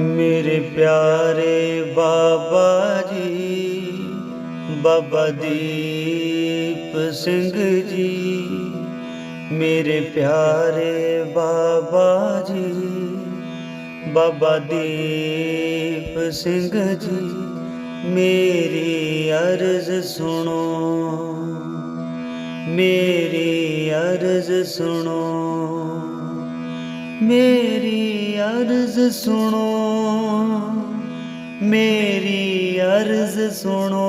ਮੇਰੇ ਪਿਆਰੇ ਬਾਬਾ ਜੀ, ਬਾਬਾ ਦੀਪ ਸਿੰਘ ਜੀ, ਮੇਰੇ ਪਿਆਰੇ ਬਾਬਾ ਜੀ, ਬਾਬਾ ਦੀਪ ਸਿੰਘ ਜੀ, ਮੇਰੀ ਅਰਜ਼ ਸੁਣੋ, ਮੇਰੀ ਅਰਜ਼ ਸੁਣੋ। ਮੇਰੀ ਅਰਜ਼ ਸੁਣੋ, ਮੇਰੀ ਅਰਜ਼ ਸੁਣੋ,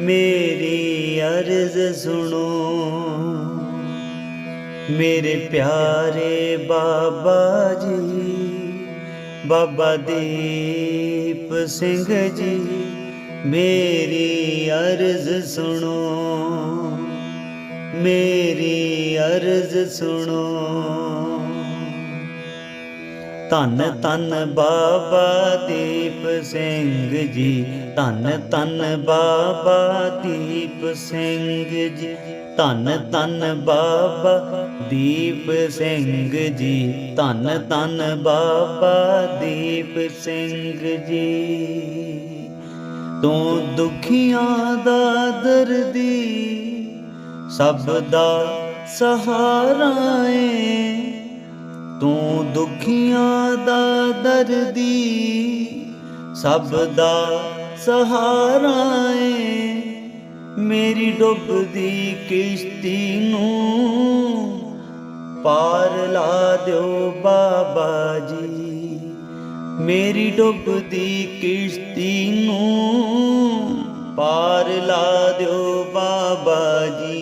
ਮੇਰੀ ਅਰਜ਼ ਸੁਣੋ। ਮੇਰੇ ਪਿਆਰੇ ਬਾਬਾ ਜੀ, ਬਾਬਾ ਦੀਪ ਸਿੰਘ ਜੀ, ਮੇਰੀ ਅਰਜ਼ ਸੁਣੋ। ਮੇਰੀ ਅਰਜ਼ ਸੁਣੋ। ਧੰਨ ਧੰਨ ਬਾਬਾ ਦੀਪ ਸਿੰਘ ਜੀ। ਧੰਨ ਧੰਨ ਬਾਬਾ ਦੀਪ ਸਿੰਘ ਜੀ। ਧੰਨ ਧੰਨ ਬਾਬਾ ਦੀਪ ਸਿੰਘ ਜੀ। ਧੰਨ ਧੰਨ ਬਾਬਾ ਦੀਪ ਸਿੰਘ ਜੀ। ਤੂੰ ਦੁਖੀਆਂ ਦਾ ਦਰਦੀ ਸਭ ਦਾ ਸਹਾਰਾ ਏ। ਤੂੰ ਦੁਖੀਆਂ ਦਾ ਦਰਦੀ, ਸਭ ਦਾ ਸਹਾਰਾ ਏ। ਮੇਰੀ ਡੁੱਬਦੀ ਕਿਸ਼ਤੀ ਨੂੰ ਪਾਰ ਲਾ ਦਿਓ ਬਾਬਾ ਜੀ। ਮੇਰੀ ਡੁੱਬਦੀ ਕਿਸ਼ਤੀ ਨੂੰ ਪਾਰ ਲਾ ਦਿਓ ਬਾਬਾ ਜੀ।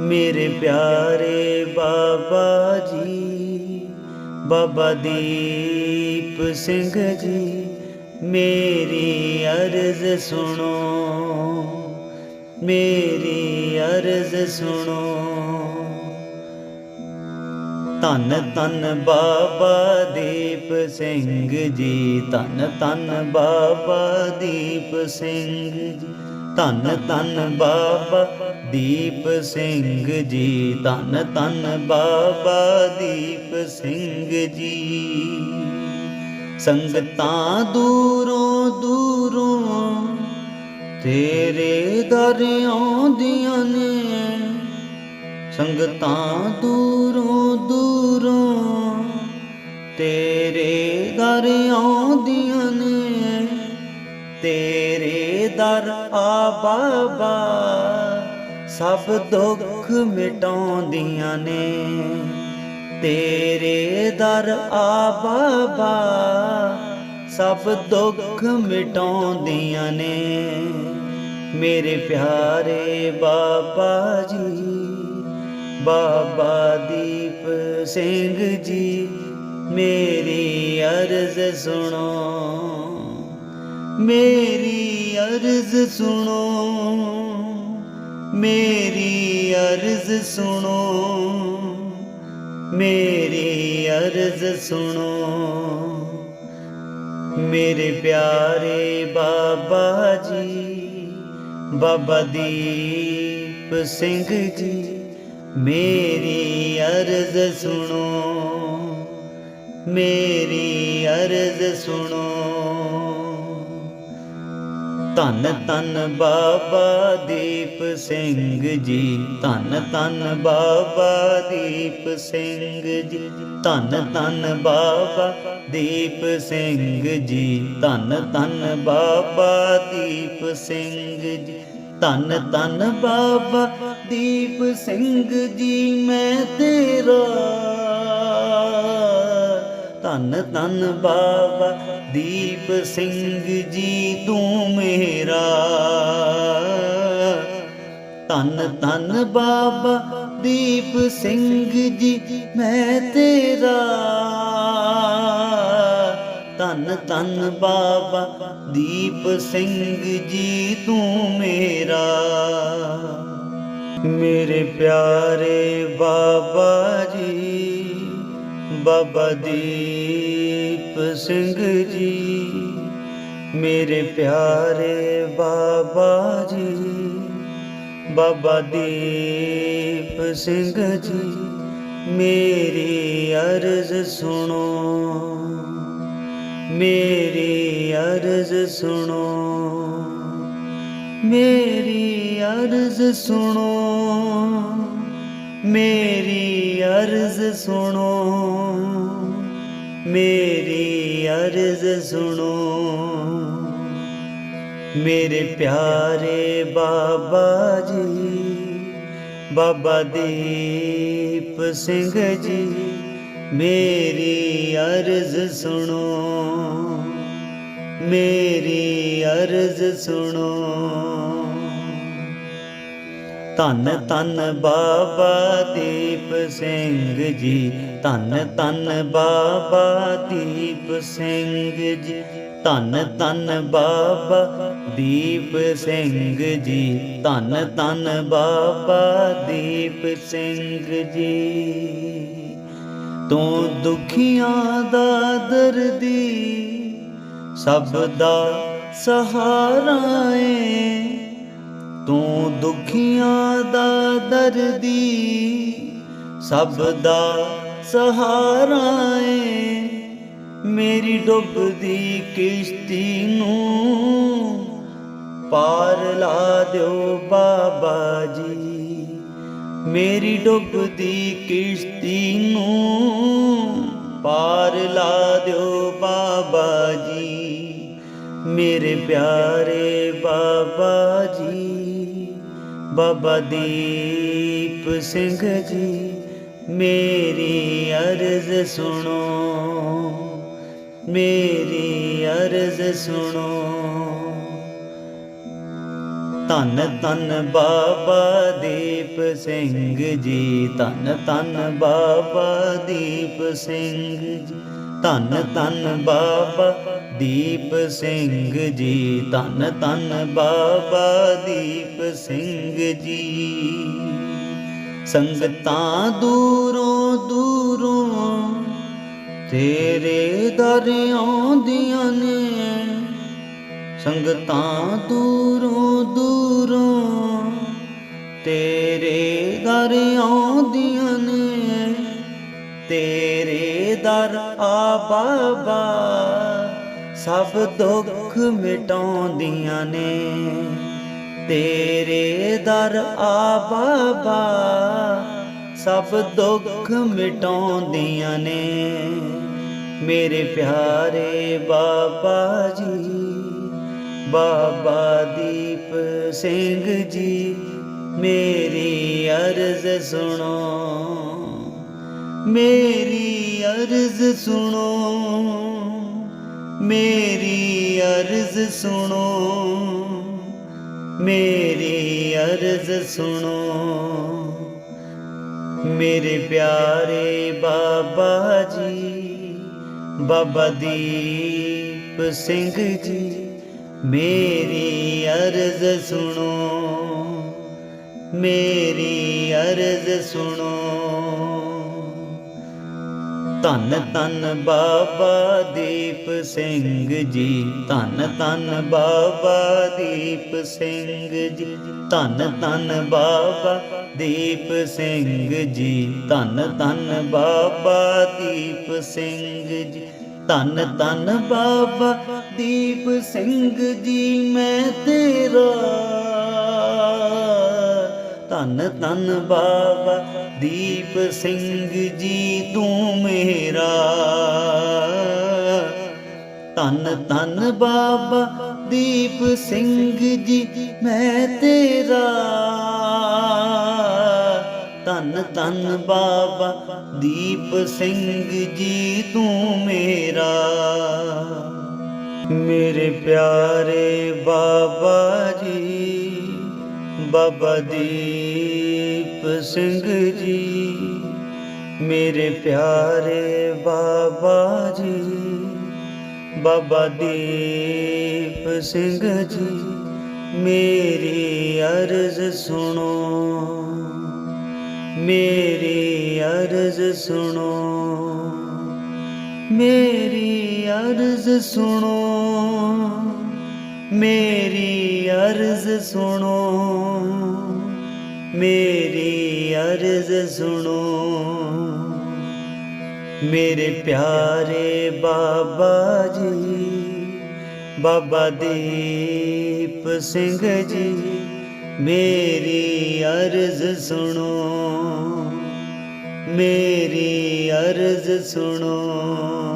ਮੇਰੇ ਪਿਆਰੇ ਬਾਬਾ ਜੀ, ਬਾਬਾ ਦੀਪ ਸਿੰਘ ਜੀ, ਮੇਰੀ ਅਰਜ਼ ਸੁਣੋ, ਮੇਰੀ ਅਰਜ਼ ਸੁਣੋ। ਧੰਨ ਧੰਨ ਬਾਬਾ ਦੀਪ ਸਿੰਘ ਜੀ, ਧੰਨ ਧੰਨ ਬਾਬਾ ਦੀਪ ਸਿੰਘ ਜੀ, ਧੰਨ ਧੰਨ ਬਾਬਾ ਦੀਪ ਸਿੰਘ ਜੀ, ਧੰਨ ਧੰਨ ਬਾਬਾ ਦੀਪ ਸਿੰਘ ਜੀ। ਸੰਗਤਾਂ ਦੂਰੋਂ ਦੂਰੋਂ ਤੇਰੇ ਦਰ ਆਉਂਦੀਆਂ ਨੇ। ਸੰਗਤਾਂ ਦੂਰੋਂ ਦੂਰੋਂ ਤੇਰੇ ਦਰ ਆਉਂਦੀਆਂ ਨੇ। ਤੇਰੇ ਦਰ ਆ ਬਾਬਾ ਸਭ ਦੁੱਖ ਮਿਟਾਉਂਦੀਆਂ ਨੇ। ਤੇਰੇ ਦਰ ਆ ਬਾਬਾ, ਸਭ ਦੁੱਖ ਮਿਟਾਉਂਦੀਆਂ ਨੇ। ਮੇਰੇ ਪਿਆਰੇ ਬਾਬਾ ਜੀ, ਬਾਬਾ ਦੀਪ ਸਿੰਘ ਜੀ, ਮੇਰੀ ਅਰਜ਼ ਸੁਣੋ। ਮੇਰੀ ਅਰਜ਼ ਸੁਣੋ। ਮੇਰੀ ਅਰਜ਼ ਸੁਣੋ, ਮੇਰੀ ਅਰਜ਼ ਸੁਣੋ। ਮੇਰੇ ਪਿਆਰੇ ਬਾਬਾ ਜੀ, ਬਾਬਾ ਦੀਪ ਸਿੰਘ ਜੀ, ਮੇਰੀ ਅਰਜ਼ ਸੁਣੋ, ਮੇਰੀ ਅਰਜ਼ ਸੁਣੋ। ਧੰਨ ਧੰਨ ਬਾਬਾ ਦੀਪ ਸਿੰਘ ਜੀ ਧੰਨ ਧੰਨ ਬਾਬਾ ਦੀਪ ਸਿੰਘ ਜੀ ਧੰਨ ਧੰਨ ਬਾਬਾ ਦੀਪ ਸਿੰਘ ਜੀ ਧੰਨ ਧੰਨ ਬਾਬਾ ਦੀਪ ਸਿੰਘ ਜੀ ਧੰਨ ਧੰਨ ਬਾਬਾ ਦੀਪ ਸਿੰਘ ਜੀ ਮੈਂ ਤੇਰਾ ਧੰਨ ਧੰਨ ਬਾਬਾ ਦੀਪ ਸਿੰਘ ਜੀ ਤੂੰ ਮੇਰਾ। ਧੰਨ ਧੰਨ ਬਾਬਾ ਦੀਪ ਸਿੰਘ ਜੀ, ਮੈਂ ਤੇਰਾ। ਧੰਨ ਧੰਨ ਬਾਬਾ ਦੀਪ ਸਿੰਘ ਜੀ, ਤੂੰ ਮੇਰਾ। ਮੇਰੇ ਪਿਆਰੇ ਬਾਬਾ ਜੀ, ਬਾਬਾ ਦੀਪ ਸਿੰਘ ਜੀ, ਮੇਰੇ ਪਿਆਰੇ ਬਾਬਾ ਜੀ, ਬਾਬਾ ਦੀਪ ਸਿੰਘ ਜੀ, ਮੇਰੀ ਅਰਜ਼ ਸੁਣੋ, ਮੇਰੀ ਅਰਜ਼ ਸੁਣੋ, ਮੇਰੀ ਅਰਜ਼ ਸੁਣੋ, ਮੇਰੀ ਅਰਜ਼ ਸੁਣੋ। ਮੇਰੀ ਅਰਜ਼ ਸੁਣੋ। ਮੇਰੇ ਪਿਆਰੇ ਬਾਬਾ ਜੀ, ਬਾਬਾ ਦੀਪ ਸਿੰਘ ਜੀ, ਮੇਰੀ ਅਰਜ਼ ਸੁਣੋ। ਮੇਰੀ ਅਰਜ਼ ਸੁਣੋ। ਧੰਨ ਧੰਨ ਬਾਬਾ ਦੀਪ ਸਿੰਘ ਜੀ। ਧੰਨ ਧੰਨ ਬਾਬਾ ਦੀਪ ਸਿੰਘ ਜੀ। ਧੰਨ ਧੰਨ ਬਾਬਾ ਦੀਪ ਸਿੰਘ ਜੀ। ਧੰਨ ਧੰਨ ਬਾਬਾ ਦੀਪ ਸਿੰਘ ਜੀ। ਤੂੰ ਦੁਖੀਆਂ ਦਾ ਦਰਦੀ, ਸਭ ਦਾ ਸਹਾਰਾ ਏ। ਤੂੰ ਦੁਖੀਆਂ ਦਾ ਦਰਦੀ, ਸਭ ਦਾ ਸਹਾਰਾ ਏ। ਮੇਰੀ ਡੁੱਬਦੀ ਕਿਸ਼ਤੀ ਨੂੰ ਪਾਰ ਲਾ ਦਿਓ ਬਾਬਾ ਜੀ। ਮੇਰੀ ਡੁੱਬਦੀ ਕਿਸ਼ਤੀ ਨੂੰ ਪਾਰ ਲਾ ਦਿਓ ਬਾਬਾ ਜੀ। ਮੇਰੇ ਪਿਆਰੇ ਬਾਬਾ ਜੀ। ਬਾਬਾ ਦੀਪ ਸਿੰਘ ਜੀ, ਮੇਰੀ ਅਰਜ਼ ਸੁਣੋ। ਮੇਰੀ ਅਰਜ਼ ਸੁਣੋ। ਧੰਨ ਧੰਨ ਬਾਬਾ ਦੀਪ ਸਿੰਘ ਜੀ, ਧੰਨ ਧੰਨ ਬਾਬਾ ਦੀਪ ਸਿੰਘ ਜੀ, ਧੰਨ ਧੰਨ ਬਾਬਾ ਦੀਪ ਸਿੰਘ ਜੀ, ਧੰਨ ਧੰਨ ਬਾਬਾ ਦੀਪ ਸਿੰਘ ਜੀ। ਸੰਗਤਾਂ ਦੂਰੋਂ ਦੂਰੋਂ ਤੇਰੇ ਦਰ ਆਉਂਦੀਆਂ ਨੇ। ਸੰਗਤਾਂ ਦੂਰੋਂ ਦੂਰੋਂ ਤੇਰੇ ਦਰ ਆਉਂਦੀਆਂ ਨੇ। ਤੇਰੇ ਦਰ ਆ ਬਾਬਾ ਸਭ ਦੁੱਖ ਮਿਟਾਉਂਦੀਆਂ ਨੇ। ਤੇਰੇ ਦਰ ਆ ਬਾਬਾ, ਸਭ ਦੁੱਖ ਮਿਟਾਉਂਦੀਆਂ ਨੇ। ਮੇਰੇ ਪਿਆਰੇ ਬਾਬਾ ਜੀ, ਬਾਬਾ ਦੀਪ ਸਿੰਘ ਜੀ, ਮੇਰੀ ਅਰਜ਼ ਸੁਣੋ। ਮੇਰੀ ਅਰਜ਼ ਸੁਣੋ। ਮੇਰੀ ਅਰਜ਼ ਸੁਣੋ। ਮੇਰੀ ਅਰਜ਼ ਸੁਣੋ। ਮੇਰੇ ਪਿਆਰੇ ਬਾਬਾ ਜੀ, ਬਾਬਾ ਦੀਪ ਸਿੰਘ ਜੀ, ਮੇਰੀ ਅਰਜ਼ ਸੁਣੋ। ਮੇਰੀ ਅਰਜ਼ ਸੁਣੋ। ਧੰਨ ਧੰਨ ਬਾਬਾ ਦੀਪ ਸਿੰਘ ਜੀ, ਧੰਨ ਧੰਨ ਬਾਬਾ ਦੀਪ ਸਿੰਘ ਜੀ, ਧੰਨ ਧੰਨ ਬਾਬਾ ਦੀਪ ਸਿੰਘ ਜੀ, ਧੰਨ ਧੰਨ ਬਾਬਾ ਦੀਪ ਸਿੰਘ ਜੀ, ਧੰਨ ਧੰਨ ਬਾਬਾ ਦੀਪ ਸਿੰਘ ਜੀ, ਮੈਂ ਤੇਰਾ ਧੰਨ ਧੰਨ ਬਾਬਾ ਦੀਪ ਸਿੰਘ ਜੀ, ਤੂੰ ਮੇਰਾ। ਧੰਨ ਧੰਨ ਬਾਬਾ ਦੀਪ ਸਿੰਘ ਜੀ, ਮੈਂ ਤੇਰਾ। ਧੰਨ ਧੰਨ ਬਾਬਾ ਦੀਪ ਸਿੰਘ ਜੀ, ਤੂੰ ਮੇਰਾ। ਮੇਰੇ ਪਿਆਰੇ ਬਾਬਾ ਜੀ ਬਾਬਾ ਦੀਪ ਸਿੰਘ ਜੀ, ਮੇਰੇ ਪਿਆਰੇ ਬਾਬਾ ਜੀ, ਬਾਬਾ ਦੀਪ ਸਿੰਘ ਜੀ, ਮੇਰੀ ਅਰਜ਼ ਸੁਣੋ, ਮੇਰੀ ਅਰਜ਼ ਸੁਣੋ, ਮੇਰੀ ਅਰਜ਼ ਸੁਣੋ। ਮੇਰੀ ਅਰਜ਼ ਸੁਣੋ। ਮੇਰੀ ਅਰਜ਼ ਸੁਣੋ। ਮੇਰੇ ਪਿਆਰੇ ਬਾਬਾ ਜੀ, ਬਾਬਾ ਦੀਪ ਸਿੰਘ ਜੀ, ਮੇਰੀ ਅਰਜ਼ ਸੁਣੋ। ਮੇਰੀ ਅਰਜ਼ ਸੁਣੋ।